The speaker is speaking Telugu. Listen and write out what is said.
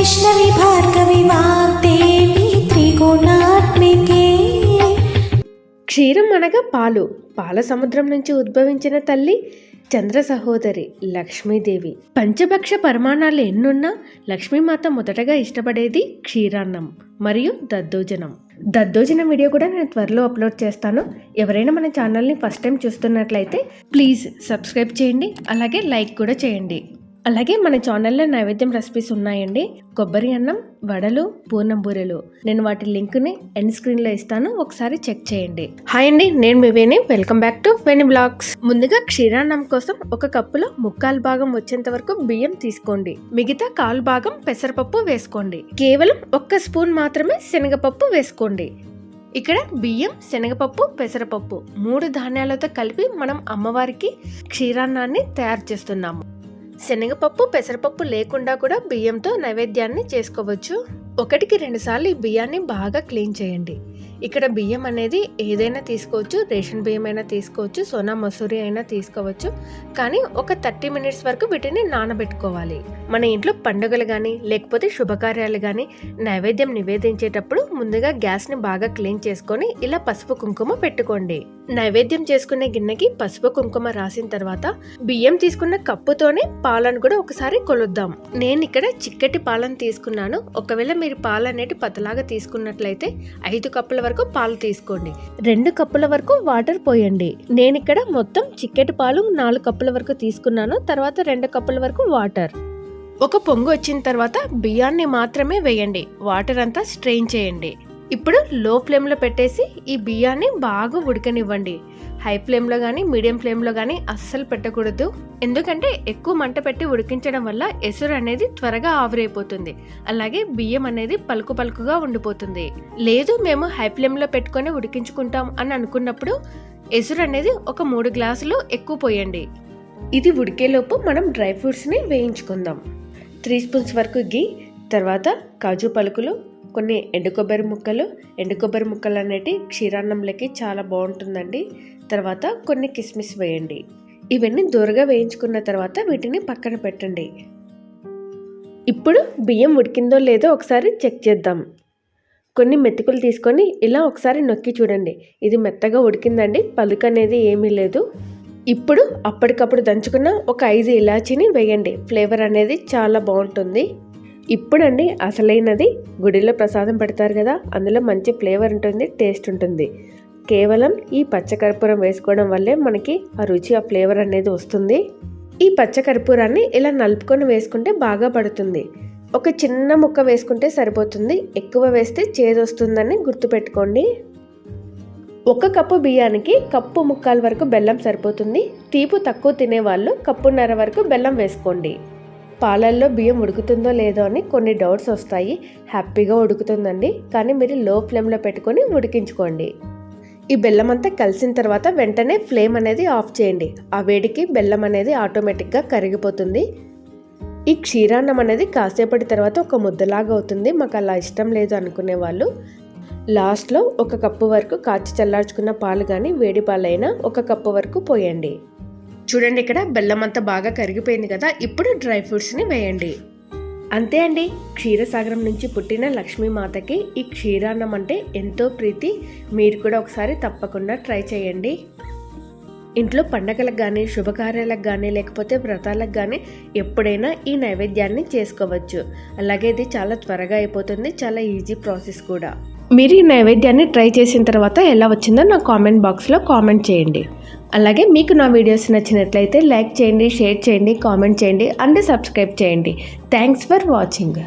वैष्णवी भार्गवी वाग्देवी त्रिगुणात्मिके క్షీరం అనగా పాలు పాల సముద్రం నుంచి ఉద్భవించిన తల్లి చంద్ర సహోదరి లక్ష్మీదేవి పంచభక్ష పరిమాణాలు ఎన్నున్నా లక్ష్మీమాత మొదటగా ఇష్టపడేది క్షీరాన్నం మరియు దద్దోజనం దద్దోజనం వీడియో కూడా నేను త్వరలో అప్లోడ్ చేస్తాను ఎవరైనా మన ఛానల్ని ఫస్ట్ టైం చూస్తున్నట్లయితే ప్లీజ్ సబ్స్క్రైబ్ చేయండి అలాగే లైక్ కూడా చేయండి అలాగే మన ఛానల్లో నైవేద్యం రెసిపీస్ ఉన్నాయండి. కొబ్బరి అన్నం వడలు పూర్ణం బూరెలు. నేను వాటి లింక్ని ఎండ్ స్క్రీన్లో ఇస్తాను. ఒకసారి చెక్ చేయండి. హాయ్ అండి నేను మీ Veni. Welcome back to Veni blogs ముందుగా క్షీరాన్నం కోసం ఒక కప్పులో ముక్కాలు భాగం వచ్చేంత వరకు బియ్యం తీసుకోండి. మిగతా కాలు భాగం పెసరపప్పు వేసుకోండి. కేవలం ఒక్క స్పూన్ మాత్రమే శనగపప్పు వేసుకోండి. ఇక్కడ బియ్యం శనగపప్పు పెసరపప్పు మూడు ధాన్యాలతో కలిపి మనం అమ్మవారికి క్షీరాన్నాన్ని తయారు చేస్తున్నాము. శనగపప్పు పెసరపప్పు లేకుండా కూడా బియ్యంతో నైవేద్యాన్ని చేసుకోవచ్చు. ఒకటికి రెండుసార్లు ఈ బియ్యాన్ని బాగా క్లీన్ చేయండి. ఇక్కడ బియ్యం అనేది ఏదైనా తీసుకోవచ్చు రేషన్ బియ్యం అయినా తీసుకోవచ్చు సోనా మసూరి అయినా తీసుకోవచ్చు. కానీ ఒక థర్టీ మినిట్స్ వరకు వీటిని నానబెట్టుకోవాలి. మన ఇంట్లో పండుగలు కానీ లేకపోతే శుభకార్యాలు కానీ నైవేద్యం నివేదించేటప్పుడు ముందుగా గ్యాస్ని బాగా క్లీన్ చేసుకొని ఇలా పసుపు కుంకుమ పెట్టుకోండి. నైవేద్యం చేసుకునే గిన్నెకి పసుపు కుంకుమ రాసిన తర్వాత బియ్యం తీసుకున్న కప్పుతోనే పాలను కూడా ఒకసారి కొలుద్దాం. నేను ఇక్కడ చిక్కటి పాలను తీసుకున్నాను. ఒకవేళ మీరు పాలు అనేటి పతలాగా తీసుకున్నట్లయితే ఐదు కప్పుల వరకు పాలు తీసుకోండి. రెండు కప్పుల వరకు వాటర్ పోయండి. నేను ఇక్కడ మొత్తం చిక్కటి పాలు నాలుగు కప్పుల వరకు తీసుకున్నాను. తర్వాత రెండు కప్పుల వరకు వాటర్. ఒక పొంగు వచ్చిన తర్వాత బియ్యాన్ని మాత్రమే వేయండి. వాటర్ అంతా స్ట్రెయిన్ చేయండి. ఇప్పుడు లో ఫ్లేమ్లో పెట్టేసి ఈ బియ్యాన్ని బాగా ఉడకనివ్వండి. హై ఫ్లేమ్లో కానీ మీడియం ఫ్లేమ్లో కానీ అస్సలు పెట్టకూడదు. ఎందుకంటే ఎక్కువ మంట పెట్టి ఉడికించడం వల్ల ఎసురు అనేది త్వరగా ఆవిరైపోతుంది. అలాగే బియ్యం అనేది పలుకు పలుకుగా ఉండిపోతుంది. లేదు మేము హై ఫ్లేమ్లో పెట్టుకొని ఉడికించుకుంటాం అని అనుకున్నప్పుడు ఎసురు అనేది ఒక మూడు గ్లాసులు ఎక్కువ పోయండి. ఇది ఉడికేలోపు మనం డ్రై ఫ్రూట్స్ని వేయించుకుందాం. త్రీ స్పూన్స్ వరకు గీ తర్వాత కాజు పలుకులు కొన్ని ఎండు కొబ్బరి ముక్కలు ఎండు కొబ్బరి ముక్కలు అనేటి క్షీరాన్నంలోకి చాలా బాగుంటుందండి. తర్వాత కొన్ని కిస్మిస్ వేయండి. ఇవన్నీ దూరగా వేయించుకున్న తర్వాత వీటిని పక్కన పెట్టండి. ఇప్పుడు బియ్యం ఉడికిందో లేదో ఒకసారి చెక్ చేద్దాం. కొన్ని మెతుకులు తీసుకొని ఇలా ఒకసారి నొక్కి చూడండి. ఇది మెత్తగా ఉడికిందండి పలుకు అనేది ఏమీ లేదు. ఇప్పుడు అప్పటికప్పుడు దంచుకున్న ఒక ఐదు ఇలాచీని వేయండి. ఫ్లేవర్ అనేది చాలా బాగుంటుంది. ఇప్పుడండి అసలైనది గుడిలో ప్రసాదం పెడతారు కదా అందులో మంచి ఫ్లేవర్ ఉంటుంది టేస్ట్ ఉంటుంది. కేవలం ఈ పచ్చకర్పూరం వేసుకోవడం వల్లే మనకి ఆ రుచి ఆ ఫ్లేవర్ అనేది వస్తుంది. ఈ పచ్చకర్పూరాన్ని ఇలా నలుపుకొని వేసుకుంటే బాగా పడుతుంది. ఒక చిన్న ముక్క వేసుకుంటే సరిపోతుంది ఎక్కువ వేస్తే చేదు వస్తుందని గుర్తుపెట్టుకోండి. ఒక కప్పు బియ్యానికి కప్పు ముక్కాల వరకు బెల్లం సరిపోతుంది తీపు తక్కువ తినేవాళ్ళు కప్పున్నర వరకు బెల్లం వేసుకోండి. పాలల్లో బియ్యం ఉడుకుతుందో లేదో అని కొన్ని డౌట్స్ వస్తాయి. హ్యాపీగా ఉడుకుతుందండి. కానీ మీరు లో ఫ్లేమ్లో పెట్టుకొని ఉడికించుకోండి. ఈ బెల్లం అంతా కలిసిన తర్వాత వెంటనే ఫ్లేమ్ అనేది ఆఫ్ చేయండి. ఆ వేడికి బెల్లం అనేది ఆటోమేటిక్గా కరిగిపోతుంది. ఈ క్షీరాన్నం అనేది కాసేపటి తర్వాత ఒక ముద్దలాగా అవుతుంది. మాకు అలా ఇష్టం లేదు అనుకునే వాళ్ళు. లాస్ట్లో ఒక కప్పు వరకు కాచి చల్లార్చుకున్న పాలు కానీ వేడి పాలైనా ఒక కప్పు వరకు పోయండి. చూడండి ఇక్కడ బెల్లం అంతా బాగా కరిగిపోయింది కదా ఇప్పుడు డ్రై ఫ్రూట్స్ని వేయండి. అంతే అండి క్షీరసాగరం నుంచి పుట్టిన లక్ష్మీమాతకి ఈ క్షీరాన్నం అంటే ఎంతో ప్రీతి. మీరు కూడా ఒకసారి తప్పకుండా ట్రై చేయండి. ఇంట్లో పండగలకు కానీ శుభకార్యాలకు కానీ లేకపోతే వ్రతాలకు కానీ ఎప్పుడైనా ఈ నైవేద్యాన్ని చేసుకోవచ్చు. అలాగే ఇది చాలా త్వరగా అయిపోతుంది చాలా ఈజీ ప్రాసెస్ కూడా. మీరు ఈ నైవేద్యాన్ని ట్రై చేసిన తర్వాత ఎలా వచ్చిందో నా కామెంట్ బాక్స్లో కామెంట్ చేయండి. అలాగే మీకు నా వీడియోస్ నచ్చినట్లయితే లైక్ చేయండి షేర్ చేయండి కామెంట్ చేయండి అండ్ సబ్స్క్రైబ్ చేయండి. Thanks for watching